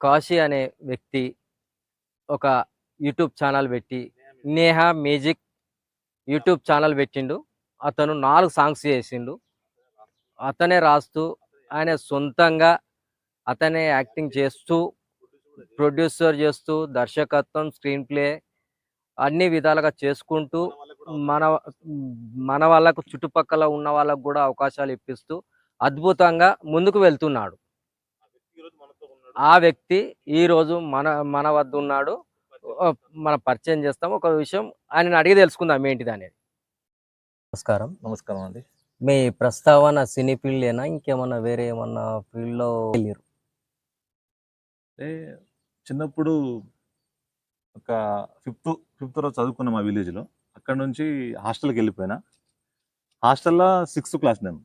కాశీ అనే వ్యక్తి ఒక యూట్యూబ్ ఛానల్ పెట్టి నేహా మ్యూజిక్ యూట్యూబ్ ఛానల్ పెట్టిండు. అతను నాలుగు సాంగ్స్ చేసిండు. అతనే రాస్తూ ఆయన సొంతంగా అతనే యాక్టింగ్ చేస్తూ ప్రొడ్యూసర్ చేస్తూ దర్శకత్వం స్క్రీన్ ప్లే అన్ని విధాలుగా చేసుకుంటూ మన మన వాళ్ళకు చుట్టుపక్కల ఉన్న వాళ్ళకు కూడా అవకాశాలు ఇప్పిస్తూ అద్భుతంగా ముందుకు వెళ్తున్నాడు. ఆ వ్యక్తి ఈ రోజు మన మన వద్ద ఉన్నాడు మన పరిచయం చేస్తాం. ఒక విషయం ఆయన అడిగి తెలుసుకుందాం ఏంటిది అనేది నమస్కారం. నమస్కారం అండి. మీ ప్రస్తావన సినీ ఫీల్డేనా? ఇంకేమన్నా వేరే ఏమన్నా ఫీల్డ్లో వెళ్ళారు చిన్నప్పుడు ఒక ఫిఫ్త్ ఫిఫ్త్ రోజు చదువుకున్నా మా విలేజ్లో. అక్కడ నుంచి హాస్టల్కి వెళ్ళిపోయినా. హాస్టల్లో సిక్స్త్ క్లాస్ నేను.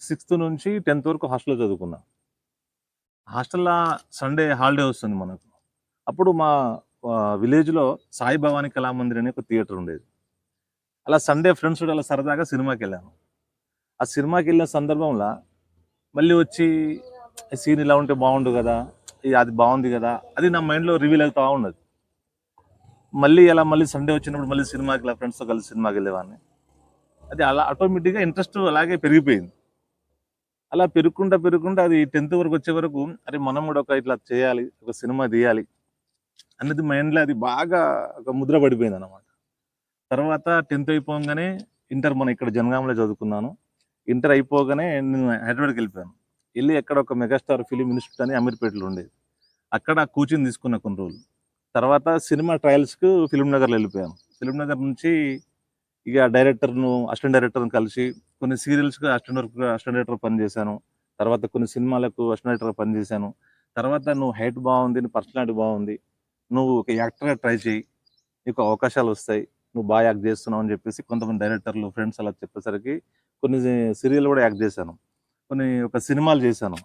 సిక్స్త్ నుంచి టెన్త్ వరకు హాస్టల్లో చదువుకున్నా. హాస్టల్లో సండే హాలిడే వస్తుంది మనకు. అప్పుడు మా విలేజ్లో సాయి భవాని కళామందిర్ అనే ఒక థియేటర్ ఉండేది. అలా సండే ఫ్రెండ్స్ కూడా అలా సరదాగా సినిమాకి వెళ్ళాను. ఆ సినిమాకి వెళ్ళిన సందర్భంలో మళ్ళీ వచ్చి సీన్ ఇలా ఉంటే బాగుండు కదా అది బాగుంది కదా అది నా మైండ్లో రివీల్ అవుతూ ఉన్నది. మళ్ళీ అలా మళ్ళీ సండే వచ్చినప్పుడు మళ్ళీ సినిమాకి ఇలా ఫ్రెండ్స్తో కలిసి సినిమాకి వెళ్ళేవాడిని. అది అలా ఆటోమేటిక్గా ఇంట్రెస్ట్ అలాగే పెరిగిపోయింది. అలా పెరుగుకుంటా పెరుగుకుంటా అది టెన్త్ వరకు వచ్చే వరకు అరే మనం కూడా ఒక ఇట్లా చేయాలి ఒక సినిమా తీయాలి అనేది మైండ్లో అది బాగా ఒక ముద్ర పడిపోయింది అనమాట తర్వాత టెన్త్ అయిపోగానే ఇంటర్ మనం ఇక్కడ జనగామలో చదువుకున్నాను. ఇంటర్ అయిపోగానే నేను హైదరాబాద్కి వెళ్ళిపోయాను. వెళ్ళి ఎక్కడ ఒక మెగాస్టార్ ఫిలిం ఇన్స్టిట్యూట్ అని అమీర్పేటలో ఉండేది. అక్కడ కోచింగ్ తీసుకున్న కొన్ని రోజులు. తర్వాత సినిమా ట్రయల్స్కు ఫిలిం నగర్లో వెళ్ళిపోయాను. ఫిలిం నగర్ నుంచి ఇక డైరెక్టర్ను అసిస్టెంట్ డైరెక్టర్ను కలిసి కొన్ని సీరియల్స్కి అస్టెండర్ అస్టెండేటర్ పనిచేశాను తర్వాత కొన్ని సినిమాలకు అస్టెండేటర్ పనిచేశాను తర్వాత నువ్వు హైట్ బాగుంది నీ పర్సనాలిటీ బాగుంది నువ్వు ఒక యాక్టర్గా ట్రై చేయి నీకు అవకాశాలు వస్తాయి నువ్వు బాగా యాక్ట్ చేస్తున్నావు అని చెప్పేసి కొంతమంది డైరెక్టర్లు ఫ్రెండ్స్ అలా చెప్పేసరికి కొన్ని సీరియల్ కూడా యాక్ట్ చేశాను. కొన్ని ఒక సినిమాలు చేశాను.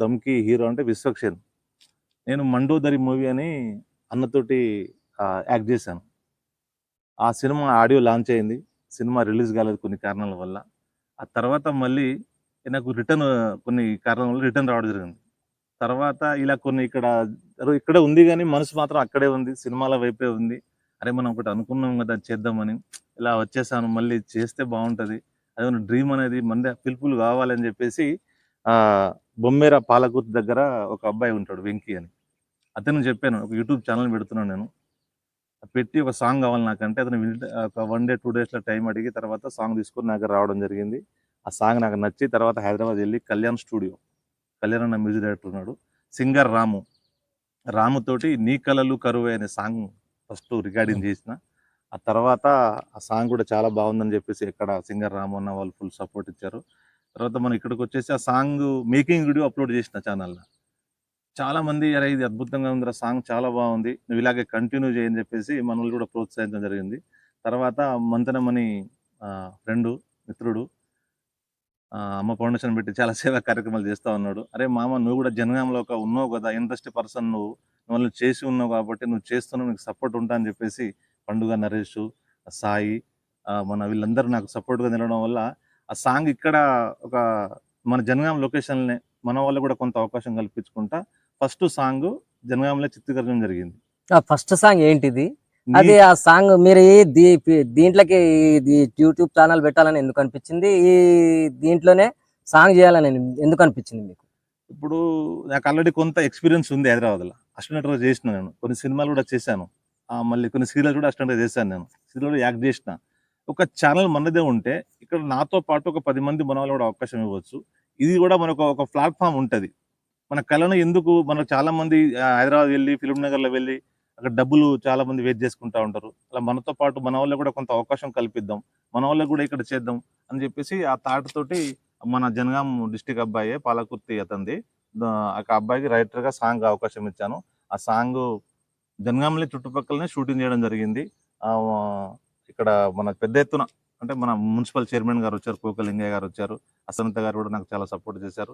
దమ్కి హీరో అంటే విశ్వక్షేన్ నేను మండోదరి మూవీ అని అన్నతోటి యాక్ట్ చేశాను. ఆ సినిమా ఆడియో లాంచ్ అయింది. సినిమా రిలీజ్ కాలేదు కొన్ని కారణాల వల్ల. ఆ తర్వాత మళ్ళీ నాకు రిటర్న్ కొన్ని కారణం వల్ల రిటర్న్ రావడం జరిగింది. తర్వాత ఇలా కొన్ని ఇక్కడ ఇక్కడ ఉంది కానీ మనసు మాత్రం అక్కడే ఉంది సినిమాల వైపే ఉంది. అరే మనం ఒకటి అనుకున్నాం కదా చేద్దామని ఇలా వచ్చేసాను మళ్ళీ చేస్తే బాగుంటుంది. అదే డ్రీమ్ అనేది మందే పిలుపులు కావాలని చెప్పేసి బొమ్మేర పాలకూర్తి దగ్గర ఒక అబ్బాయి ఉంటాడు వెంకీ అని. అతను చెప్పాను ఒక యూట్యూబ్ ఛానల్ పెడుతున్నాను నేను. పెట్టి ఒక సాంగ్ కావాలి నాకంటే అతను ఒక వన్ డే టూ డేస్లో టైం అడిగి తర్వాత సాంగ్ తీసుకొని నాకు రావడం జరిగింది. ఆ సాంగ్ నాకు నచ్చి తర్వాత హైదరాబాద్ వెళ్ళి కళ్యాణ్ స్టూడియో కళ్యాణ్ అన్న మ్యూజిక్ డైరెక్టర్ ఉన్నాడు సింగర్ రాము. రాముతోటి నీ కలలు కరువే అనే సాంగ్ ఫస్ట్ రికార్డింగ్ చేసిన. ఆ తర్వాత ఆ సాంగ్ కూడా చాలా బాగుందని చెప్పేసి ఇక్కడ సింగర్ రాము అన్న వాళ్ళు ఫుల్ సపోర్ట్ ఇచ్చారు. తర్వాత మనం ఇక్కడికి వచ్చేసి ఆ సాంగ్ మేకింగ్ వీడియో అప్లోడ్ చేసిన ఛానల్లో చాలా మంది అరే ఇది అద్భుతంగా ఉంది సాంగ్ చాలా బాగుంది నువ్వు ఇలాగే కంటిన్యూ చేయని చెప్పేసి మనల్ని కూడా ప్రోత్సహించడం జరిగింది. తర్వాత మంతనమని ఫ్రెండు మిత్రుడు అమ్మ ఫౌండేషన్ పెట్టి చాలా సేవా కార్యక్రమాలు చేస్తూ ఉన్నాడు. అరే మామ నువ్వు కూడా జనగాంలో ఒక ఉన్నావు కదా ఇంట్రెస్ట్ పర్సన్ నువ్వు నువ్వు చేసి ఉన్నావు కాబట్టి నువ్వు చేస్తున్నావు నీకు సపోర్ట్ ఉంటా అని చెప్పేసి పండుగ నరేష్ సాయి మన వీళ్ళందరూ నాకు సపోర్ట్గా నిలవడం వల్ల ఆ సాంగ్ ఇక్కడ ఒక మన జనగాం లొకేషన్నే మన వాళ్ళు కూడా కొంత అవకాశం కల్పించుకుంటా ఫస్ట్ సాంగ్ జనగాంలో చిత్రీకరించడం జరిగింది. ఫస్ట్ సాంగ్ ఏంటిది? అది ఆ సాంగ్ మీరు దీంట్లోకి ఇది యూట్యూబ్ ఛానల్ పెట్టాలని ఎందుకు అనిపించింది? ఈ దీంట్లోనే సాంగ్ చేయాలని ఎందుకు అనిపించింది మీకు? ఇప్పుడు నాకు ఆల్రెడీ కొంత ఎక్స్పీరియన్స్ ఉంది హైదరాబాద్లో. అసిస్టెంట్గా చేసిన నేను. కొన్ని సినిమాలు కూడా చేశాను. మళ్ళీ కొన్ని సీరియల్ కూడా అసిస్టెంట్గా చేశాను నేను. సీరియల్ యాక్ట్ చేసిన. ఒక ఛానల్ మనదే ఉంటే ఇక్కడ నాతో పాటు ఒక పది మంది మన కూడా అవకాశం ఇవ్వచ్చు. ఇది కూడా మనకు ఒక ప్లాట్ఫామ్ ఉంటుంది. మన కళను ఎందుకు మనకు చాలా మంది హైదరాబాద్ వెళ్ళి ఫిలిం నగర్లో వెళ్ళి అక్కడ డబ్బులు చాలా మంది వెయిట్ చేసుకుంటా ఉంటారు. అలా మనతో పాటు మన వాళ్ళకి కూడా కొంత అవకాశం కల్పిద్దాం. మన వాళ్ళకి కూడా ఇక్కడ చేద్దాం అని చెప్పేసి ఆ థాట్ తోటి మన జనగాం డిస్టిక్ అబ్బాయి పాలకుర్తి అతంది ఆ అబ్బాయికి రైటర్గా సాంగ్ అవకాశం ఇచ్చాను. ఆ సాంగ్ జనగాంలో చుట్టుపక్కలనే షూటింగ్ చేయడం జరిగింది. ఇక్కడ మన పెద్ద ఎత్తున అంటే మన మున్సిపల్ చైర్మన్ గారు వచ్చారు కోక లింగయ్య గారు వచ్చారు అసంత గారు కూడా నాకు చాలా సపోర్ట్ చేశారు.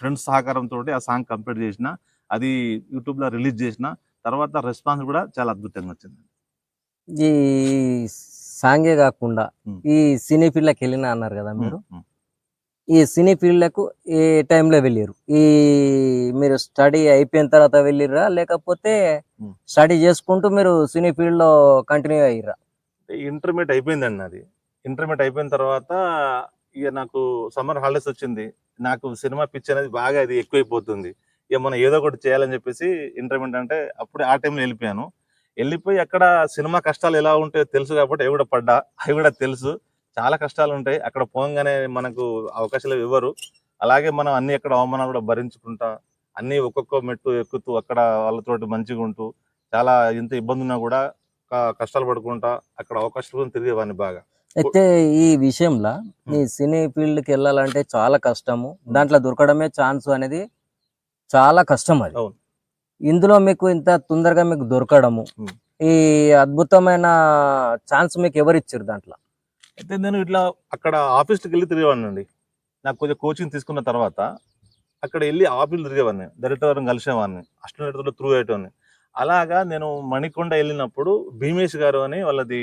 ఫ్రెండ్స్ సహకారంతో ఆ సాంగ్ కంప్లీట్ చేసిన అది యూట్యూబ్లో రిలీజ్ చేసిన తర్వాత రెస్పాన్స్ కూడా చాలా అద్భుతంగా వచ్చింది. ఈ సాంగే కాకుండా. ఈ సినీ ఫీల్డ్కి వెళ్ళినా అన్నారు కదా మీరు. ఈ సినీ ఫీల్డ్లకు ఏ టైంలో వెళ్ళారు ఈ మీరు స్టడీ అయిపోయిన తర్వాత వెళ్ళిర్రా? లేకపోతే. స్టడీ చేసుకుంటూ మీరు సినీ ఫీల్డ్లో కంటిన్యూ అయ్యిర్రా? ఇంటర్మీడియట్ అయిపోయిందండి నాది. ఇంటర్మీడియట్ అయిపోయిన తర్వాత ఇక నాకు సమ్మర్ హాలిడేస్ వచ్చింది. నాకు సినిమా పిచ్ అనేది బాగా అది ఎక్కువైపోతుంది. ఇక మనం ఏదో ఒకటి చేయాలని చెప్పేసి ఇంటర్మీడియట్ అంటే అప్పుడే ఆ టైంలో వెళ్ళిపోయాను. వెళ్ళిపోయి అక్కడ సినిమా కష్టాలు ఎలా ఉంటాయో తెలుసు కాబట్టి అవి కూడా పడ్డా. అవి కూడా తెలుసు. చాలా కష్టాలు ఉంటాయి. అక్కడ పోగానే మనకు అవకాశాలు ఇవ్వరు. అలాగే మనం అన్ని అక్కడ అవమానాలు కూడా భరించుకుంటా అన్ని ఒక్కొక్క మెట్టు ఎక్కుతూ అక్కడ వాళ్ళతోటి మంచిగా ఉంటూ చాలా ఇంత ఇబ్బంది ఉన్నా కూడా కష్టాలు పడుకుంటా అక్కడ అవకాశాలు కూడా తిరిగేవాడిని బాగా. అయితే ఈ విషయంలో ఈ సినీ ఫీల్డ్కి వెళ్ళాలంటే చాలా కష్టము. దాంట్లో దొరకడమే ఛాన్స్ అనేది చాలా కష్టం అది. ఇందులో మీకు ఇంత తొందరగా మీకు దొరకడము. ఈ అద్భుతమైన ఛాన్స్ మీకు ఎవరు ఇచ్చారు దాంట్లో? అయితే నేను ఇట్లా అక్కడ ఆఫీస్కి వెళ్ళి తిరిగేవాడిని అండి నాకు కొంచెం కోచింగ్ తీసుకున్న తర్వాత అక్కడ వెళ్ళి ఆఫీస్లో తిరిగేవాడిని. డైరెక్టర్ కలిసేవాడిని. అసిస్టెంట్ త్రూ అయ్యేటోని అలాగా నేను మణికొండ వెళ్ళినప్పుడు భీమేష్ గారు అని వాళ్ళది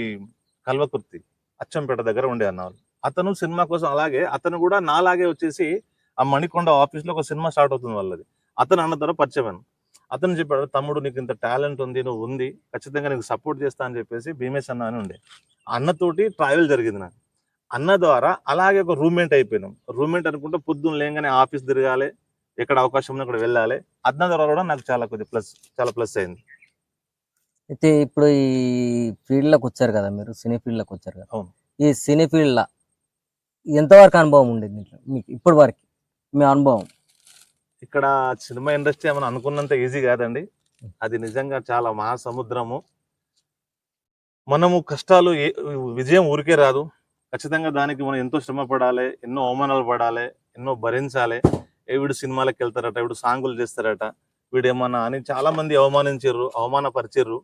కల్వకుర్తి. అచ్చంపేట దగ్గర ఉండే అన్నవాళ్ళు. అతను సినిమా కోసం అలాగే అతను కూడా నాలాగే వచ్చేసి ఆ మణికొండ ఆఫీస్లో ఒక సినిమా స్టార్ట్ అవుతుంది వాళ్ళది. అతను అన్న ద్వారా పరిచయం అతను చెప్పాడు తమ్ముడు నీకు ఇంత టాలెంట్ ఉంది నువ్వు ఉంది ఖచ్చితంగా నీకు సపోర్ట్ చేస్తా అని చెప్పేసి భీమేష్ అన్న అని ఉండే. అన్నతోటి ట్రావెల్ జరిగింది నాకు. అన్న ద్వారా అలాగే ఒక రూమ్మేట్ అయిపోయినాం. రూమ్మేట్ అనుకుంటే పొద్దున్న లేగానే ఆఫీస్ తిరగాలి ఎక్కడ అవకాశం ఉన్నా అక్కడ వెళ్ళాలి. అన్న ద్వారా కూడా నాకు చాలా కొద్ది ప్లస్ చాలా ప్లస్ అయింది. అయితే ఇప్పుడు ఈ ఫీల్డ్లోకి వచ్చారు కదా మీరు సినీ ఫీల్డ్లోకి వచ్చారు కదా. అవును. ఈ సినీ ఫీల్డ్లో ఎంతవరకు అనుభవం ఉండేది దీంట్లో మీకు ఇప్పటి వరకు మీ అనుభవం? ఇక్కడ సినిమా ఇండస్ట్రీ ఏమైనా అనుకున్నంత ఈజీ కాదండి. అది నిజంగా చాలా మహాసముద్రము. మనము కష్టాలు విజయం ఊరికే రాదు. ఖచ్చితంగా దానికి మనం ఎంతో శ్రమ పడాలి ఎన్నో అవమానాలు పడాలి ఎన్నో భరించాలి. ఏ వీడు సినిమాలకు వెళ్తారట వీడు సాంగులు చేస్తారట. వీడు ఏమన్నా అని చాలా మంది అవమానించారు అవమానపరిచారు.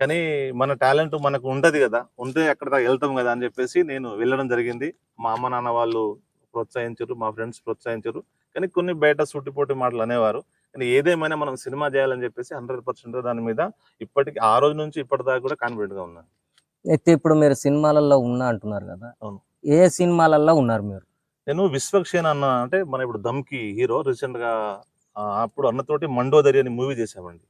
కానీ మన టాలెంట్ మనకు ఉంటది కదా ఉంటే అక్కడ దాకా వెళ్తాం కదా అని చెప్పేసి నేను వెళ్ళడం జరిగింది. మా అమ్మ నాన్న వాళ్ళు ప్రోత్సహించారు మా ఫ్రెండ్స్ ప్రోత్సహించారు. కానీ కొన్ని బయట సుట్టిపోటి మాటలు అనేవారు. కానీ ఏదేమైనా మనం సినిమా చేయాలని చెప్పేసి హండ్రెడ్ పర్సెంట్ దాని మీద ఇప్పటికి ఆ రోజు నుంచి ఇప్పటిదాకా కూడా కాన్ఫిడెంట్గా ఉన్నాను అయితే ఇప్పుడు మీరు సినిమాలలో ఉన్నా అంటున్నారు కదా అవును. ఏ సినిమాలలో ఉన్నారు మీరు? నేను విశ్వక్షేన్ అన్న అంటే మన ఇప్పుడు దమ్కి హీరో రీసెంట్గా అప్పుడు అన్నతోటి మండోదరి అని మూవీ చేసామండి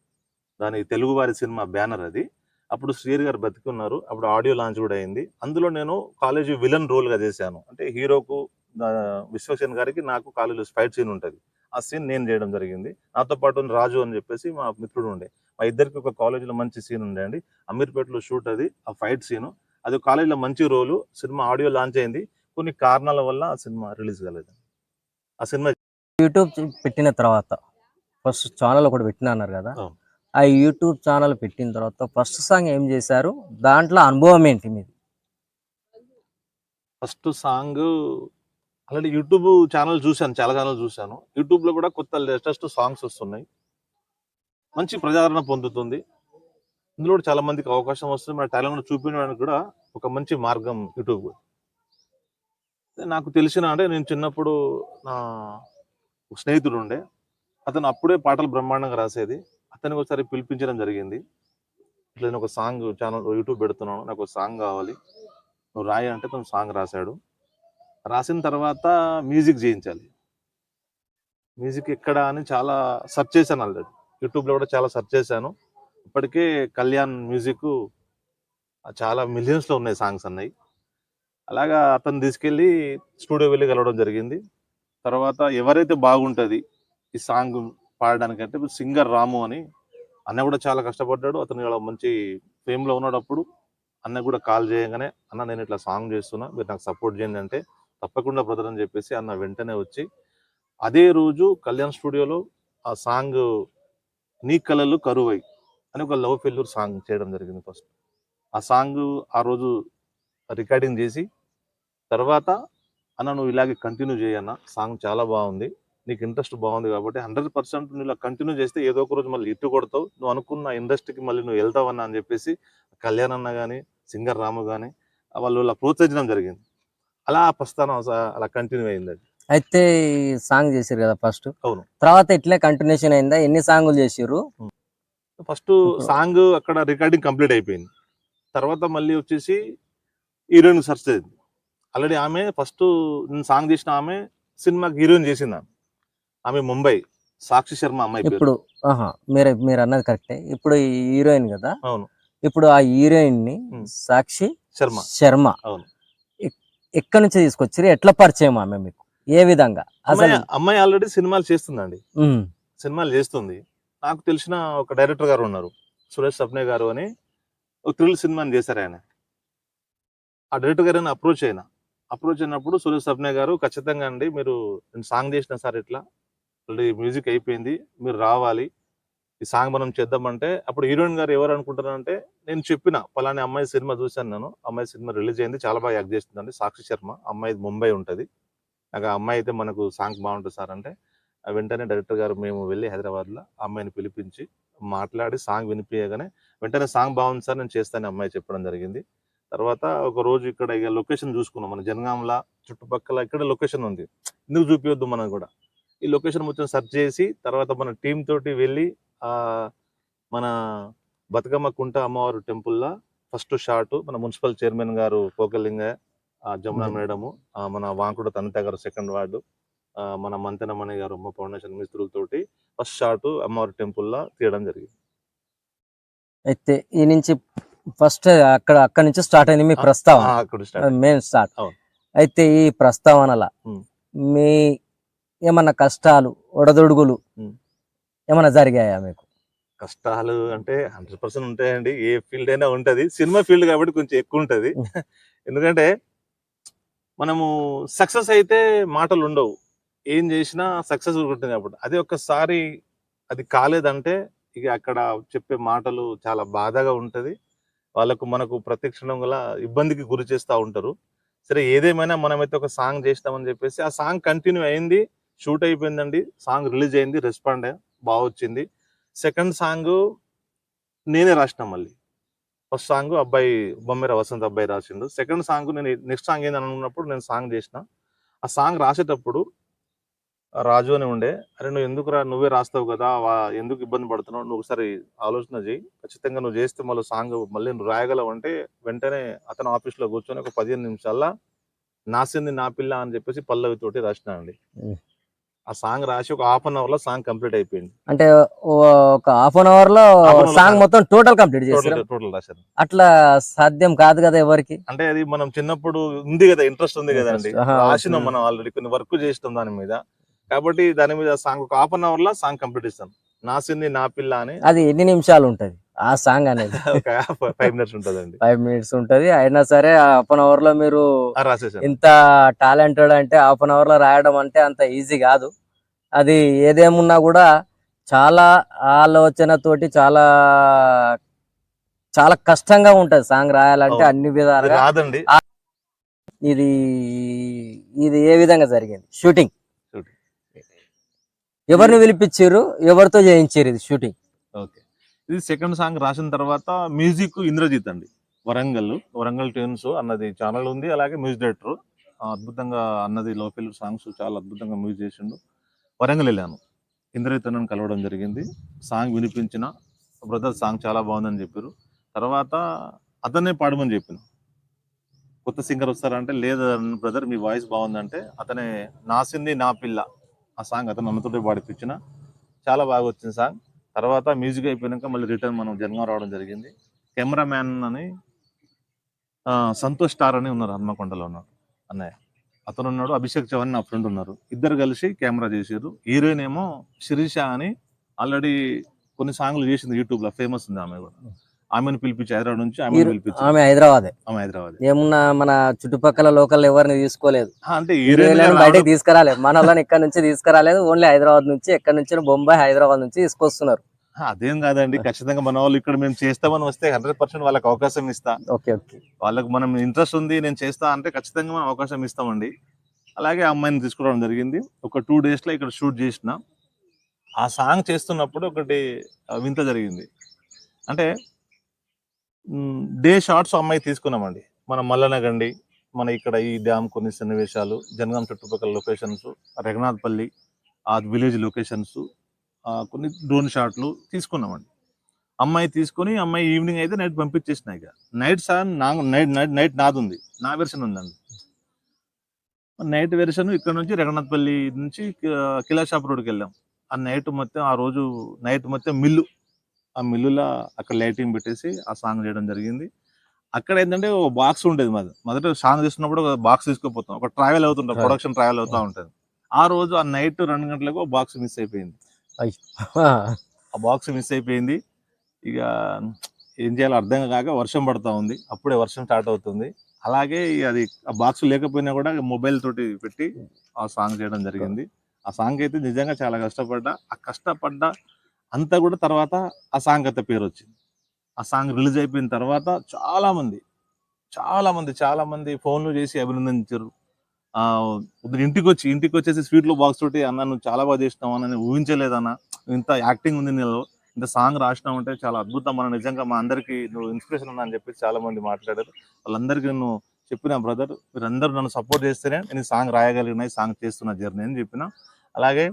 దాని తెలుగు వారి సినిమా బ్యానర్ అది. అప్పుడు శ్రీర్ గారు బతికున్నారు. అప్పుడు ఆడియో లాంచ్ కూడా అయింది. అందులో నేను కాలేజీ విలన్ రోల్గా చేశాను. అంటే హీరోకు విశ్వసేన్ గారికి నాకు కాలేజీలో ఫైట్ సీన్ ఉంటుంది. ఆ సీన్ నేను చేయడం జరిగింది. నాతో పాటు రాజు అని చెప్పేసి మా మిత్రుడు ఉండే. మా ఇద్దరికి ఒక కాలేజీలో మంచి సీన్ ఉండే అండి. అమీర్పేటలో షూట్ అది ఆ ఫైట్ సీను. అది కాలేజీలో మంచి రోలు. సినిమా ఆడియో లాంచ్ అయింది. కొన్ని కారణాల వల్ల ఆ సినిమా రిలీజ్ కాలేదు ఆ సినిమా యూట్యూబ్ పెట్టిన తర్వాత ఫస్ట్ ఛానల్ ఒకటి పెట్టిన అన్నారు కదా. ఆ. యూట్యూబ్ ఛానల్ పెట్టిన తర్వాత ఫస్ట్ సాంగ్ ఏం చేశారు? దాంట్లో అనుభవం ఏంటి మీది? First song already YouTube channel చూశాను చాలా ఛానల్ చూశాను. యూట్యూబ్లో కూడా కొత్త లేటెస్ట్ సాంగ్స్ వస్తున్నాయి. మంచి ప్రజాదరణ పొందుతుంది. ఇందులో చాలా మందికి అవకాశం వస్తుంది. మన టాలెంట్ చూపించడానికి కూడా ఒక మంచి మార్గం యూట్యూబ్. నాకు తెలిసిన అంటే నేను చిన్నప్పుడు నా స్నేహితుడు ఉండే అతను అప్పుడే పాటలు బ్రహ్మాండంగా రాసేది. అతనికి ఒకసారి పిలిపించడం జరిగింది. ఇట్లా నేను ఒక సాంగ్ ఛానల్ యూట్యూబ్ పెడుతున్నాను. నాకు ఒక సాంగ్ కావాలి. నువ్వు రాయి అంటే తను సాంగ్ రాశాడు. రాసిన తర్వాత మ్యూజిక్ చేయించాలి. మ్యూజిక్ ఎక్కడ అని చాలా సెర్చ్ చేశాను ఆల్రెడీ. యూట్యూబ్లో కూడా చాలా సెర్చ్ చేశాను. ఇప్పటికే కళ్యాణ్ మ్యూజిక్ చాలా మిలియన్స్లో ఉన్నాయి సాంగ్స్ అన్నాయి అలాగా అతను తీసుకెళ్ళి స్టూడియో వెళ్ళి కలవడం జరిగింది. తర్వాత ఎవరైతే బాగుంటుంది ఈ సాంగ్ పాడడానికంటే ఇప్పుడు సింగర్ రాము అని అన్న కూడా చాలా కష్టపడ్డాడు. అతను ఇలా మంచి ఫేమ్లో ఉన్నప్పుడు అన్న కూడా కాల్ చేయగానే అన్న నేను ఇట్లా సాంగ్ చేస్తున్నా మీరు నాకు సపోర్ట్ చేయండి అంటే తప్పకుండా బ్రదర్ అని చెప్పేసి అన్న వెంటనే వచ్చి అదే రోజు కళ్యాణ్ స్టూడియోలో ఆ సాంగ్ నీ కళలు కరువై అని ఒక లవ్ ఫెల్యూర్ సాంగ్ చేయడం జరిగింది ఫస్ట్. ఆ సాంగ్ ఆ రోజు రికార్డింగ్ చేసి తర్వాత అన్న నువ్వు ఇలాగే కంటిన్యూ చేయన్న సాంగ్ చాలా బాగుంది. నీకు ఇంట్రెస్ట్ బాగుంది కాబట్టి హండ్రెడ్ పర్సెంట్ నువ్వు ఇలా కంటిన్యూ చేస్తే ఏదో ఒక రోజు మళ్ళీ ఇట్టు కొడతావు. నువ్వు అనుకున్న ఇండస్ట్రీకి మళ్ళీ నువ్వు వెళ్తావు అన్న అని చెప్పేసి కళ్యాణ్ అన్న కానీ సింగర్ రాము కానీ వాళ్ళు ఇలా ప్రోత్సహించడం జరిగింది. అలా ఆ ప్రస్థానం అలా కంటిన్యూ అయింది అది. అయితే ఈ సాంగ్ చేసారు కదా ఫస్ట్ అవును. తర్వాత ఇట్లే కంటిన్యూషన్ అయిందా? ఎన్ని సాంగులు చేసిర్రు? ఫస్ట్ సాంగ్ అక్కడ రికార్డింగ్ కంప్లీట్ అయిపోయింది. తర్వాత మళ్ళీ వచ్చేసి హీరోయిన్ సెర్చ్ అయింది ఆల్రెడీ ఆమె ఫస్ట్ నేను సాంగ్ చేసిన ఆమె సినిమాకి హీరోయిన్ చేసింది ఆమె. ఆమె ముంబై సాక్షి శర్మ అమ్మాయి ఇప్పుడు ఆహా మీరు మీరు అన్నది కరెక్టే. ఇప్పుడు హీరోయిన్ కదా? అవును. ఇప్పుడు ఆ హీరోయిన్ని. సాక్షి శర్మ. శర్మ. అవును. ఎక్- ఎక్కడి నుంచి తీసుకొచ్చారు ఎట్లా పరిచయం ఆమె మీకు? ఏ విధంగా? అసలు అమ్మాయి ఆల్రెడీ సినిమాలు చేస్తుందండి. సినిమాలు చేస్తుంది. నాకు తెలిసిన ఒక డైరెక్టర్ గారు ఉన్నారు సురేష్ సప్నే గారు అని. ఒక థ్రిల్ సినిమాని చేశారు ఆయన. ఆ డైరెక్టర్ గారిని అప్రోచ్ అయినా? అప్రోచ్ అయినప్పుడు సురేష్ సప్నే గారు ఖచ్చితంగా అండి మీరు నేను సాంగ్ చేసిన సార్ ఇట్లా. ఆల్రెడీ మ్యూజిక్ అయిపోయింది మీరు రావాలి. ఈ సాంగ్ మనం చేద్దామంటే అప్పుడు హీరోయిన్ గారు ఎవరు అనుకుంటారంటే నేను చెప్పిన పలానా అమ్మాయి సినిమా చూశాను నేను. అమ్మాయి సినిమా రిలీజ్ అయింది చాలా బాగా యాక్ట్ చేస్తుందండి సాక్షి శర్మ అమ్మాయి ముంబై ఉంటుంది. నాకు ఆ అమ్మాయి అయితే మనకు సాంగ్ బాగుంటుంది సార్ అంటే వెంటనే డైరెక్టర్ గారు మేము వెళ్ళి హైదరాబాద్లో అమ్మాయిని పిలిపించి మాట్లాడి సాంగ్ వినిపించగానే వెంటనే సాంగ్ బాగుంది సార్ నేను చేస్తాను అమ్మాయి చెప్పడం జరిగింది. తర్వాత ఒక రోజు ఇక్కడ ఇక లొకేషన్ చూసుకున్నాం. మన జనగాంల చుట్టుపక్కల ఇక్కడ లొకేషన్ ఉంది. ఎందుకు చూపించొద్దు మనం కూడా? ఈ లొకేషన్ మొత్తం సెర్చ్ చేసి తర్వాత మన టీం తోటి వెళ్ళి ఆ మన బతుకమ్మ కుంట అమ్మవారు టెంపుల్లో ఫస్ట్ షాట్ మన మున్సిపల్ చైర్మన్ గారు కోకలింగ ఆ జమున. మేడము మన వాంకుడు తనిత గారు సెకండ్ వార్డు ఆ మన మంతెనమణి గారు ఉమ్మ ఫౌండేషన్ మిత్రులతోటి ఫస్ట్ షాట్ అమ్మవారి టెంపుల్లో తీయడం జరిగింది. అయితే ఈ నుంచి ఫస్ట్ అక్కడ అక్కడ నుంచి స్టార్ట్ అయింది మీ ప్రస్తావన. Main start. అయితే ఈ ప్రస్తావనల. మీ ఏమన్నా కష్టాలు ఒడదొడుగులు. ఏమన్నా జరిగాయా మీకు కష్టాలు అంటే హండ్రెడ్ పర్సెంట్ ఉంటాయండి ఏ ఫీల్డ్ అయినా ఉంటది సినిమా ఫీల్డ్ కాబట్టి కొంచెం ఎక్కువ ఉంటది. ఎందుకంటే మనము సక్సెస్ అయితే మాటలు ఉండవు ఏం చేసినా సక్సెస్ ఉంటుంది అప్పుడు అది ఒక్కసారి అది కాలేదంటే ఇక అక్కడ చెప్పే మాటలు చాలా బాధగా ఉంటది వాళ్ళకు మనకు ప్రత్యక్షణం గల ఇబ్బందికి గురి చేస్తూ ఉంటారు. సరే ఏదేమైనా మనమైతే ఒక సాంగ్ చేస్తామని చెప్పేసి ఆ సాంగ్ కంటిన్యూ అయింది షూట్ అయిపోయిందండి. సాంగ్ రిలీజ్ అయింది రెస్పాండ్ బాగా వచ్చింది. సెకండ్ సాంగ్ నేనే రాసిన మళ్ళీ. ఫస్ట్ సాంగ్ అబ్బాయి బొమ్మెర వసంత్ అబ్బాయి రాసిండు. సెకండ్ సాంగ్ నేను నెక్స్ట్ సాంగ్ ఏందని అనుకున్నప్పుడు నేను సాంగ్ చేసిన. ఆ సాంగ్ రాసేటప్పుడు రాజు అని ఉండే. అరే నువ్వు ఎందుకు రా నువ్వే రాస్తావు కదా. ఎందుకు ఇబ్బంది పడుతున్నావు? నువ్వు ఒకసారి ఆలోచన చేయి ఖచ్చితంగా నువ్వు చేస్తే మళ్ళీ సాంగ్ మళ్ళీ నువ్వు రాయగలవు. అంటే వెంటనే అతను ఆఫీస్లో కూర్చొని ఒక పదిహేను నిమిషాల్లో నాసింది నా పిల్ల అని చెప్పేసి పల్లవి తోటి రాసిన అండి ఉం. ఆ సాంగ్ రాసి ఒక హాఫ్ అన్ అవర్లో సాంగ్ కంప్లీట్ అయిపోయింది. అంటే ఒక హాఫ్ అన్ అవర్లో సాంగ్. మొత్తం టోటల్ కంప్లీట్ చేశారు? టోటల్ రాశారు. అట్లా సాధ్యం కాదు కదా ఎవరికి? అంటే అది మనం చిన్నప్పుడు ఉంది కదా ఇంట్రెస్ట్ ఉంది కదండి. రాసినాం. మనం ఆల్రెడీ. కొన్ని వర్క్ చేసినాం దాని మీద. కాబట్టి దాని మీద సాంగ్ ఒక హాఫ్ అన్ అవర్లో సాంగ్ కంప్లీట్ ఇస్తాం నాసింది నా పిల్ల అని. అది ఎన్ని నిమిషాలు ఉంటది? ఆ సాంగ్ అనేది. ఒక ఫైవ్ మినిట్స్ ఉంటదండి. ఫైవ్ మినిట్స్ ఉంటది. అయినా సరే హాఫ్ అన్ అవర్లో మీరు ఇంత టాలెంటెడ్ అంటే హాఫ్ అన్ అవర్లో రాయడం అంటే అంత ఈజీ కాదు. అది ఏదేమున్నా కూడా చాలా ఆలోచనతోటి చాలా చాలా కష్టంగా ఉంటది సాంగ్ రాయాలంటే. అన్ని విధాలుగా. రాదండి. ఇది ఇది ఏ విధంగా జరిగింది? షూటింగ్. ఎవరిని పిలిపించారు? ఎవరితో చేయించారు ఇది షూటింగ్ ఓకే. ఇది సెకండ్ సాంగ్ రాసిన తర్వాత మ్యూజిక్ ఇంద్రజిత్ అండి. వరంగల్ వరంగల్ ట్యూన్స్ అన్నది ఛానల్ ఉంది. అలాగే మ్యూజిక్ డైరెక్టర్ అద్భుతంగా అన్నది లోకల్ సాంగ్స్ చాలా అద్భుతంగా మ్యూజిక్ చేసిండు. వరంగల్ వెళ్ళాను. ఇంద్రజిత్ అన్నను కలవడం జరిగింది. సాంగ్ వినిపించిన బ్రదర్ సాంగ్ చాలా బాగుందని చెప్పారు. తర్వాత అతనే పాడమని చెప్పిన. కొత్త సింగర్ వస్తారంటే లేదు బ్రదర్ మీ వాయిస్ బాగుందంటే అతనే నాసింది నా పిల్ల ఆ సాంగ్ అతను మనతోటి పాడిపించిన. చాలా బాగా వచ్చింది సాంగ్. తర్వాత మ్యూజిక్ అయిపోయినాక మళ్ళీ రిటర్న్ మనం జన్మ రావడం జరిగింది. కెమెరామ్యాన్ అని సంతోష్ స్టార్ అని ఉన్నారు హన్మకొండలో ఉన్నారు అన్నయ్య. అతను ఉన్నాడు అభిషేక్ చౌహాన్ నా ఫ్రెండ్ ఉన్నారు. ఇద్దరు కలిసి కెమెరా చేసారు హీరోయిన్ ఏమో శిరీష అని ఆల్రెడీ కొన్ని సాంగ్లు చేసింది యూట్యూబ్లో ఫేమస్ ఉంది ఆమె కూడా. ఆమెను పిలిపించి హైదరాబాద్ నుంచి హీరో- పిలిపించి. ఆమె హైదరాబాదే. ఆమె హైదరాబాద్. ఏమున్నా మన చుట్టుపక్కల లోకల్ ఎవరిని తీసుకోలేదు. అంటే బయటకు తీసుకురాలేదు. మన వాళ్ళని ఇక్కడ నుంచి తీసుకురాలేదు. ఓన్లీ హైదరాబాద్ నుంచి ఎక్కడ నుంచి బొంబాయి హైదరాబాద్ నుంచి తీసుకొస్తున్నారు. అదేం కాదండి. ఖచ్చితంగా మన వాళ్ళు ఇక్కడ మేము చేస్తామని వస్తే హండ్రెడ్ పర్సెంట్ వాళ్ళకి అవకాశం ఇస్తా. Okay okay. వాళ్ళకి మనం ఇంట్రెస్ట్ ఉంది నేను చేస్తా అంటే ఖచ్చితంగా మనం అవకాశం ఇస్తామండి. అలాగే అమ్మాయిని తీసుకురావడం జరిగింది. ఒక టూ డేస్లో ఇక్కడ షూట్ చేసిన. ఆ సాంగ్ చేస్తున్నప్పుడు ఒకటి వింత జరిగింది. అంటే డే షార్ట్స్ అమ్మాయి తీసుకున్నామండి. మన మల్లనగండి మన ఇక్కడ ఈ డ్యామ్ కొన్ని సన్నివేశాలు జనగాం చుట్టుపక్కల లొకేషన్స్ రఘునాథ్పల్లి ఆ విలేజ్ లొకేషన్స్ కొన్ని డ్రోన్ షాట్లు తీసుకున్నామండి. అమ్మాయి తీసుకొని అమ్మాయి ఈవినింగ్ అయితే నైట్ పంపించేసిన ఇక. నైట్ సార్ నా నైట్ నైట్ నైట్ నాది ఉంది నా వెర్షన్ ఉందండి. నైట్ వెర్షన్ ఇక్కడ నుంచి రఘునాథ్పల్లి నుంచి కిలాషాప్ రోడ్కి వెళ్ళాం. ఆ నైట్ మొత్తం ఆ రోజు నైట్ మొత్తం మిల్లు. ఆ మిల్లులో అక్కడ లైటింగ్ పెట్టేసి ఆ సాంగ్ చేయడం జరిగింది. అక్కడ ఏంటంటే ఒక బాక్స్ ఉండేది మాది. మొదట సాంగ్ తీస్తున్నప్పుడు ఒక బాక్స్ తీసుకుపోతాం ఒక ట్రావెల్ అవుతుంటాం. ప్రొడక్షన్ ట్రావెల్ అవుతా ఉంటుంది. ఆ రోజు ఆ నైట్ రెండు గంటలకు బాక్స్ మిస్ అయిపోయింది. ఆ బాక్స్ మిస్ అయిపోయింది. ఇక ఏం చేయాలో అర్థం కాక వర్షం పడతా ఉంది. అప్పుడే వర్షం స్టార్ట్ అవుతుంది. అలాగే అది ఆ బాక్స్ లేకపోయినా కూడా మొబైల్ తోటి పెట్టి ఆ సాంగ్ చేయడం జరిగింది. ఆ సాంగ్ అయితే నిజంగా చాలా కష్టపడ్డా. ఆ కష్టపడ్డ అంతా కూడా తర్వాత ఆ సాంగ్ అత పేరు వచ్చింది ఆ సాంగ్ రిలీజ్ అయిపోయిన తర్వాత చాలామంది చాలామంది చాలామంది ఫోన్లు చేసి అభినందించారు. ఇంటికి వచ్చి ఇంటికి వచ్చేసి స్వీట్లో బాక్స్ తోటి అన్న నువ్వు చాలా బాగా చేసినావు అన్న నేను ఊహించలేదన్న ఇంత యాక్టింగ్ ఉంది నీలో ఇంత సాంగ్ రాసినావు అంటే చాలా అద్భుతం మన నిజంగా మా అందరికీ నువ్వు ఇన్స్పిరేషన్ ఉన్నా అని చెప్పి చాలా మంది మాట్లాడారు. వాళ్ళందరికీ నేను చెప్పిన బ్రదర్ మీరందరూ నన్ను సపోర్ట్ చేస్తేనే నేను సాంగ్ రాయగలిగిన సాంగ్ చేస్తున్న జర్నీ అని చెప్పిన. అలాగే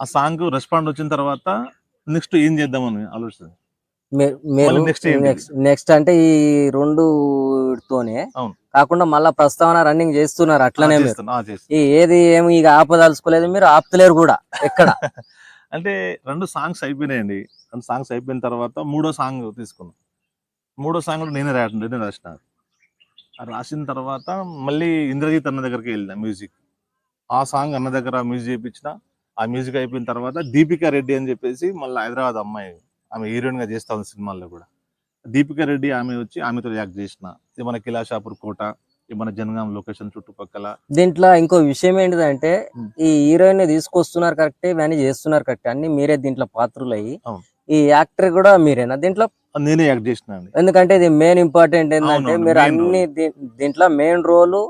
ఆ సాంగ్ రెస్పాండ్ వచ్చిన తర్వాత నెక్స్ట్ ఏం చేద్దామని మీరు ఏంటి? నెక్స్ట్ నెక్స్ట్ అంటే ఈ రెండు తోనే. కాకుండా మళ్ళా ప్రస్తావన రన్నింగ్ చేస్తున్నారు అట్లనే మీరు. ఈ ఏది ఏమి ఇక ఆపదలుచుకోలేదు మీరు ఆపుతలేరు కూడా ఎక్కడ? అంటే రెండు సాంగ్స్ అయిపోయినాయండి. రెండు సాంగ్స్ అయిపోయిన తర్వాత మూడో సాంగ్ తీసుకున్నాం మూడో సాంగ్ కూడా నేనే రాయడం నేనే రాసిన. రాసిన తర్వాత మళ్ళీ ఇంద్రజిత్ అన్న దగ్గరికి వెళ్ళిన మ్యూజిక్. ఆ సాంగ్ అన్న దగ్గర మ్యూజిక్ చేయించిన ఆ మ్యూజిక్ అయిపోయిన తర్వాత దీపికా రెడ్డి అని చెప్పేసి మళ్ళీ హైదరాబాద్ అమ్మాయి ఆమె హీరోయిన్గా చేస్తా ఉంది సినిమాల్లో కూడా. దీపికా రెడ్డి ఆమె వచ్చి ఆమెతో యాక్ట్ చేసిన. ఇది మన కిలాషాపూర్ కోట ఇది మన జనగాం లొకేషన్ చుట్టుపక్కల. దీంట్లో ఇంకో విషయం ఏంటిదంటే. ఈ హీరోయిన్ తీసుకొస్తున్నారు కరెక్టే ఇవన్నీ చేస్తున్నారు కరెక్ట్. అన్ని మీరే దీంట్లో పాత్రలు అయ్యి అవును. ఈ యాక్టర్ కూడా మీరేనా దీంట్లో? నేనే యాక్ట్ చేసిన ఎందుకంటే ఇది మెయిన్ ఇంపార్టెంట్ ఏంటంటే మీరు అన్ని దీంట్లో మెయిన్ రోల్.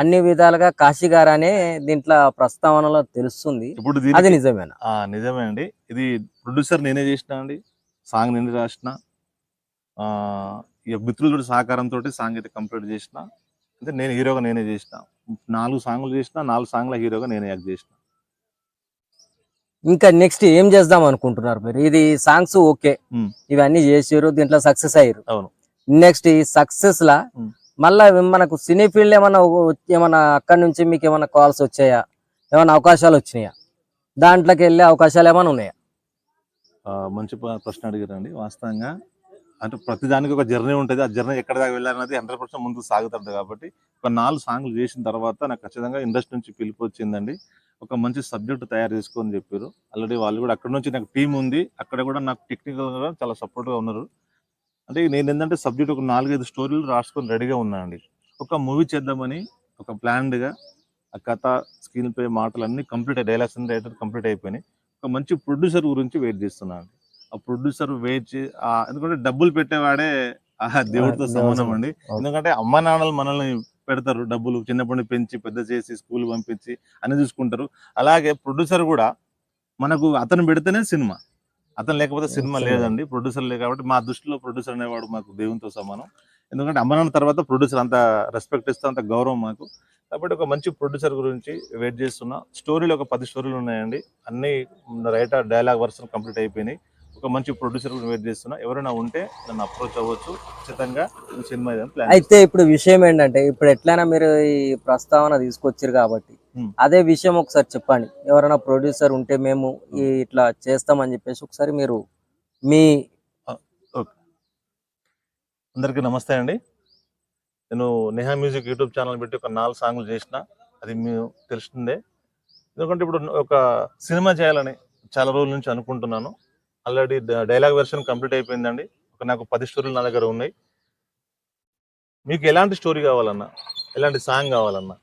అన్ని విధాలుగా కాశీ గారు అనే దీంట్లో ప్రస్తావనలో తెలుస్తుంది. ఇప్పుడు అది నిజమేనా? నిజమే అండి. ఇది ప్రొడ్యూసర్ నేనే చేసిన అండి సాంగ్ నేనే రాసిన. మిత్రుల సహకారంతో సాంగ్ అయితే కంప్లీట్ చేసిన. అంటే నేను హీరోగా నేనే చేసిన. నాలుగు సాంగ్లు చేసిన నాలుగు సాంగ్ల హీరోగా నేనే యాక్ట్ చేసిన. ఇంకా నెక్స్ట్ ఏం చేద్దాం అనుకుంటున్నారు మీరు? ఇది సాంగ్స్ ఓకే. ఇవన్నీ చేసారు దీంట్లో సక్సెస్ అయ్యారు అవును. నెక్స్ట్ ఈ సక్సెస్ లా. మళ్ళా మనకు సినీ ఫీల్డ్ ఏమన్నా ఓ- ఏమన్నా అక్కడి నుంచి మీకు ఏమన్నా కాల్స్ వచ్చాయా? ఏమన్నా అవకాశాలు వచ్చినాయా? దాంట్లోకి వెళ్ళే అవకాశాలు ఏమైనా ఉన్నాయా? మంచి ప్రశ్న అడిగారండి. వాస్తవంగా అంటే ప్రతిదానికి ఒక జర్నీ ఉంటుంది. ఆ జర్నీ ఎక్కడ దాకా వెళ్ళాలన్నది హండ్రెడ్ పర్సెంట్ ముందుకు సాగుతుంది కాబట్టి ఒక నాలుగు సాంగ్లు చేసిన తర్వాత నాకు ఖచ్చితంగా ఇండస్ట్రీ నుంచి పిలుపు వచ్చిందండి. ఒక మంచి సబ్జెక్ట్ తయారు చేసుకొని చెప్పారు. ఆల్రెడీ వాళ్ళు కూడా అక్కడ నుంచి నాకు టీం ఉంది. అక్కడ కూడా నాకు టెక్నికల్గా చాలా సపోర్ట్గా ఉన్నారు. అంటే నేను ఏంటంటే సబ్జెక్ట్ ఒక నాలుగైదు స్టోరీలు రాసుకొని రెడీగా ఉన్నానండి ఒక మూవీ చేద్దామని ఒక ప్లాన్డ్గా ఆ కథ స్క్రీన్ ప్లే మాటలు అన్ని కంప్లీట్ డైలాగ్స్ రైటర్ కంప్లీట్ అయిపోయినాయి. ఒక మంచి ప్రొడ్యూసర్ గురించి వెయిట్ చేస్తున్నాను ఆ ప్రొడ్యూసర్ వెయిట్ చే ఎందుకంటే డబ్బులు పెట్టేవాడే ఆ దేవుడితో సమానం అండి. ఎందుకంటే అమ్మ నాన్నలు మనల్ని పెడతారు డబ్బులు చిన్నప్పటి పెంచి పెద్ద చేసి స్కూల్ పంపించి అన్ని చూసుకుంటారు. అలాగే ప్రొడ్యూసర్ కూడా మనకు అతను పెడితేనే సినిమా. అతను లేకపోతే సినిమా. లేదండి ప్రొడ్యూసర్ లేదు కాబట్టి మా దృష్టిలో ప్రొడ్యూసర్ అనేవాడు మాకు దేవునితో సమానం. ఎందుకంటే అమ్మ నాన్న తర్వాత ప్రొడ్యూసర్ అంత రెస్పెక్ట్ ఇస్తే అంత గౌరవం మాకు. కాబట్టి ఒక మంచి ప్రొడ్యూసర్ గురించి వెయిట్ చేస్తున్నా. స్టోరీలు ఒక పది స్టోరీలు ఉన్నాయండి. అన్ని రైటర్ డైలాగ్ వర్షన్ కంప్లీట్ అయిపోయినాయి. ఒక మంచి ప్రొడ్యూసర్ వెయిట్ చేస్తున్నా. ఎవరైనా ఉంటే నన్ను అప్రోచ్ అవ్వచ్చు. ఖచ్చితంగా సినిమా ప్లాన్ అయితే ఇప్పుడు విషయం ఏంటంటే ఇప్పుడు ఎట్లయినా మీరు ఈ ప్రస్తావన తీసుకొచ్చారు కాబట్టి. అదే విషయం ఒకసారి చెప్పండి. ఎవరైనా ప్రొడ్యూసర్ ఉంటే మేము ఇట్లా చేస్తామని చెప్పేసి ఒకసారి మీరు మీ అందరికీ నమస్తే అండి. నేను నెహా మ్యూజిక్ యూట్యూబ్ ఛానల్ పెట్టి ఒక నాలుగు సాంగ్లు చేసిన. అది మీకు తెలుస్తుందే ఎందుకంటే ఇప్పుడు ఒక సినిమా చేయాలని చాలా రోజుల నుంచి అనుకుంటున్నాను. ఆల్రెడీ డైలాగ్ వెర్షన్ కంప్లీట్ అయిపోయిందండి. ఒక నాకు పది స్టోరీలు నా దగ్గర ఉన్నాయి. మీకు ఎలాంటి స్టోరీ కావాలన్నా ఎలాంటి సాంగ్ కావాలన్నా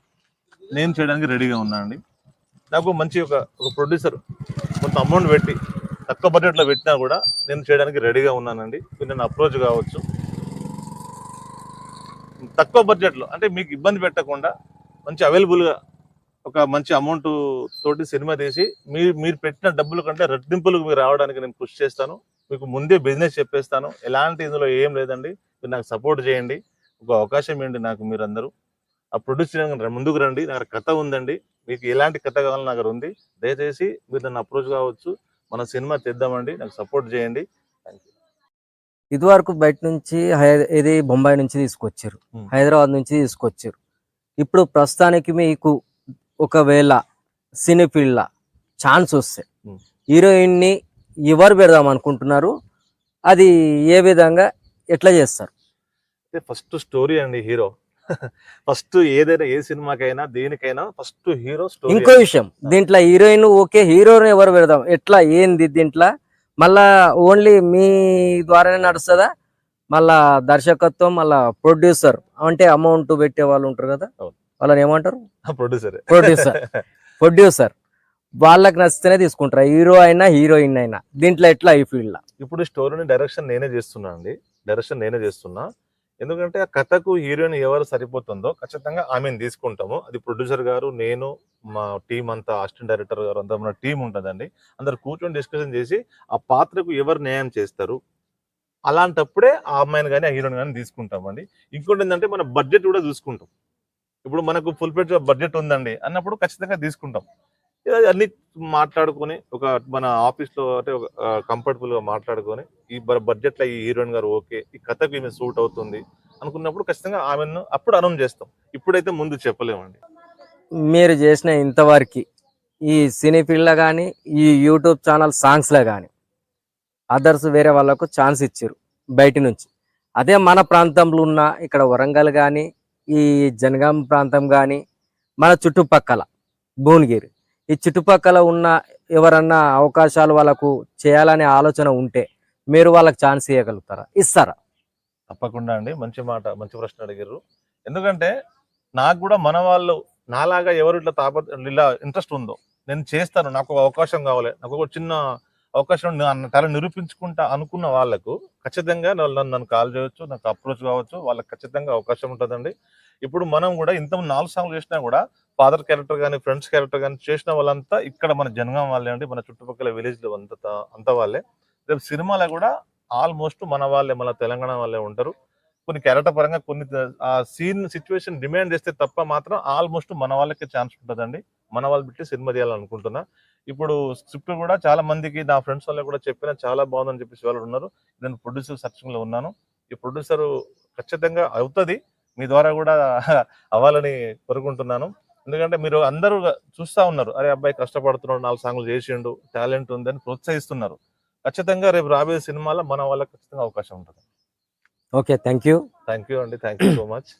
నేను చేయడానికి రెడీగా ఉన్నా అండి. నాకు మంచి ఒక ఒక ప్రొడ్యూసర్ కొంత అమౌంట్ పెట్టి తక్కువ బడ్జెట్లో పెట్టినా కూడా నేను చేయడానికి రెడీగా ఉన్నానండి. నేను అప్రోచ్ కావచ్చు. తక్కువ బడ్జెట్లో అంటే మీకు ఇబ్బంది పెట్టకుండా మంచి అవైలబుల్గా ఒక మంచి అమౌంట్ తోటి సినిమా తీసి మీరు మీరు పెట్టిన డబ్బుల కంటే రెట్టింపులకు మీరు రావడానికి నేను కృషి చేస్తాను. మీకు ముందే బిజినెస్ చెప్పేస్తాను. ఎలాంటి ఇందులో ఏం లేదండి. మీరు నాకు సపోర్ట్ చేయండి. ఒక అవకాశం ఏంటి నాకు మీరందరూ? ఆ ప్రొడ్యూస్ చేయడానికి ముందుకు రండి. నా దగ్గర కథ ఉందండి. మీకు ఎలాంటి కథ కావాలని నా దగ్గర ఉంది. దయచేసి మీరు నన్ను అప్రోచ్ కావచ్చు. మన సినిమా తెద్దామండి. నాకు సపోర్ట్ చేయండి. ఇదివరకు బయట నుంచి ఇది బొంబాయి నుంచి తీసుకొచ్చారు. హైదరాబాద్ నుంచి తీసుకొచ్చారు. ఇప్పుడు ప్రస్తుతానికి మీకు ఒకవేళ సినీ ఫీల్డ్లో ఛాన్స్ వస్తే. హీరోయిన్ని ఎవరు పెడదాం అనుకుంటున్నారు? అది ఏ విధంగా ఎట్లా చేస్తారు? ఫస్ట్ స్టోరీ అండి హీరో. ఫస్ట్ ఏదైనా ఏ సినిమాకైనా దేనికైనా ఫస్ట్ హీరో స్టోరీ ఇంకో విషయం దీంట్లో హీరోయిన్ ఓకే హీరోని ఎవరు పెడదాం? ఎట్లా ఏంది దీంట్లో? మళ్ళా ఓన్లీ మీ ద్వారానే నడుస్తుందా? మళ్ళా దర్శకత్వం మళ్ళా ప్రొడ్యూసర్ అంటే అమౌంట్ పెట్టే వాళ్ళు ఉంటారు కదా? అవును. వాళ్ళని ఏమంటారు? Producer Producer. ప్రొడ్యూసర్ వాళ్ళకి నచ్చితేనే తీసుకుంటారు? హీరో అయినా హీరోయిన్ అయినా. దీంట్లో ఎట్లా ఈ ఫీల్డ్ ఇప్పుడు స్టోరీని డైరెక్షన్ నేనే చేస్తున్నా అండి. డైరెక్షన్ నేనే చేస్తున్నా. ఎందుకంటే ఆ కథకు హీరోయిన్ ఎవరు సరిపోతుందో ఖచ్చితంగా ఆమెను తీసుకుంటాము. అది ప్రొడ్యూసర్ గారు నేను మా టీం అంతా అసిస్టెంట్ డైరెక్టర్ గారు అంతా మన టీం ఉంటుందండి. అందరు కూర్చొని డిస్కషన్ చేసి ఆ పాత్రకు ఎవరు న్యాయం చేస్తారు? అలాంటప్పుడే ఆ అమ్మాయిని కానీ ఆ హీరోని కానీ తీసుకుంటామండి. ఇంకోటి ఏంటంటే మన బడ్జెట్ కూడా చూసుకుంటాం. ఇప్పుడు మనకు ఫుల్ ప్లేట్ బడ్జెట్ ఉందండి. అన్నప్పుడు ఖచ్చితంగా తీసుకుంటాం. ఇలా అన్ని మాట్లాడుకొని ఒక మన ఆఫీస్లో అంటే ఒక కంఫర్టబుల్గా మాట్లాడుకొని ఈ బడ్జెట్లో ఈ హీరోయిన్ గారు ఓకే ఈ కథకు ఈమె సూట్ అవుతుంది అనుకున్నప్పుడు ఖచ్చితంగా ఆమెను అప్పుడు అనౌన్స్ చేస్తాం. ఇప్పుడైతే ముందు చెప్పలేమండి. మీరు చేసిన ఇంతవరకు ఈ సినీ ఫీల్డ్లో కానీ ఈ యూట్యూబ్ ఛానల్ సాంగ్స్లో కానీ అదర్స్ వేరే వాళ్ళకు ఛాన్స్ ఇచ్చారు బయట నుంచి. అదే మన ప్రాంతంలో ఉన్న ఇక్కడ వరంగల్ కానీ ఈ జనగాం ప్రాంతం కానీ మన చుట్టుపక్కల భువనగిరి. ఈ చుట్టుపక్కల ఉన్న ఎవరన్నా అవకాశాలు వాళ్ళకు చేయాలనే ఆలోచన ఉంటే మీరు వాళ్ళకి ఛాన్స్ ఇవ్వగలుగుతారా ఇస్తారా? తప్పకుండా అండి. మంచి మాట మంచి ప్రశ్న అడిగారు ఎందుకంటే నాకు కూడా మన వాళ్ళు నాలాగా ఎవరు ఇట్లా తాప ఇలా ఇంట్రెస్ట్ ఉందో నేను చేస్తాను. నాకు ఒక అవకాశం కావాలి. నాకు ఒక చిన్న అవకాశం తల నిరూపించుకుంటా అనుకున్న వాళ్ళకు ఖచ్చితంగా వాళ్ళు నన్ను నన్ను కాల్ చేయొచ్చు నాకు అప్రోచ్ కావచ్చు వాళ్ళకి ఖచ్చితంగా అవకాశం ఉంటుందండి. ఇప్పుడు మనం కూడా ఇంత నాలుగు సాంగ్లు చేసినా కూడా ఫాదర్ క్యారెక్టర్ కానీ ఫ్రెండ్స్ క్యారెక్టర్ కానీ చేసిన వాళ్ళంతా ఇక్కడ మన జనగాం వాళ్ళే అండి. మన చుట్టుపక్కల విలేజ్లో అంత అంత వాళ్ళే. రేపు సినిమాలో కూడా ఆల్మోస్ట్ మన వాళ్ళే మన తెలంగాణ వాళ్ళే ఉంటారు. కొన్ని క్యారెక్టర్ పరంగా కొన్ని ఆ సీన్ సిచ్యువేషన్ డిమాండ్ చేస్తే తప్ప మాత్రం ఆల్మోస్ట్ మన వాళ్ళకి ఛాన్స్ ఉంటుందండి. మన వాళ్ళు పెట్టి సినిమా చేయాలనుకుంటున్నా ఇప్పుడు స్క్రిప్ట్ కూడా చాలా మందికి నా ఫ్రెండ్స్ వాళ్ళకి కూడా చెప్పిన చాలా బాగుందని చెప్పేసి వాళ్ళు ఉన్నారు. నేను ప్రొడ్యూసర్ సర్చింగ్లో ఉన్నాను. ఈ ప్రొడ్యూసర్ ఖచ్చితంగా అవుతుంది. మీ ద్వారా కూడా అవ్వాలని కోరుకుంటున్నాను. ఎందుకంటే మీరు అందరూ చూస్తా ఉన్నారు. అరే అబ్బాయి కష్టపడుతున్నాడు నాలుగు సాంగ్లు చేసిండు టాలెంట్ ఉందని ప్రోత్సహిస్తున్నారు. ఖచ్చితంగా రేపు రాబోయే సినిమాలో మన వాళ్ళకి ఖచ్చితంగా అవకాశం ఉంటుంది. Okay thank you thank you అండి. Thank you so much.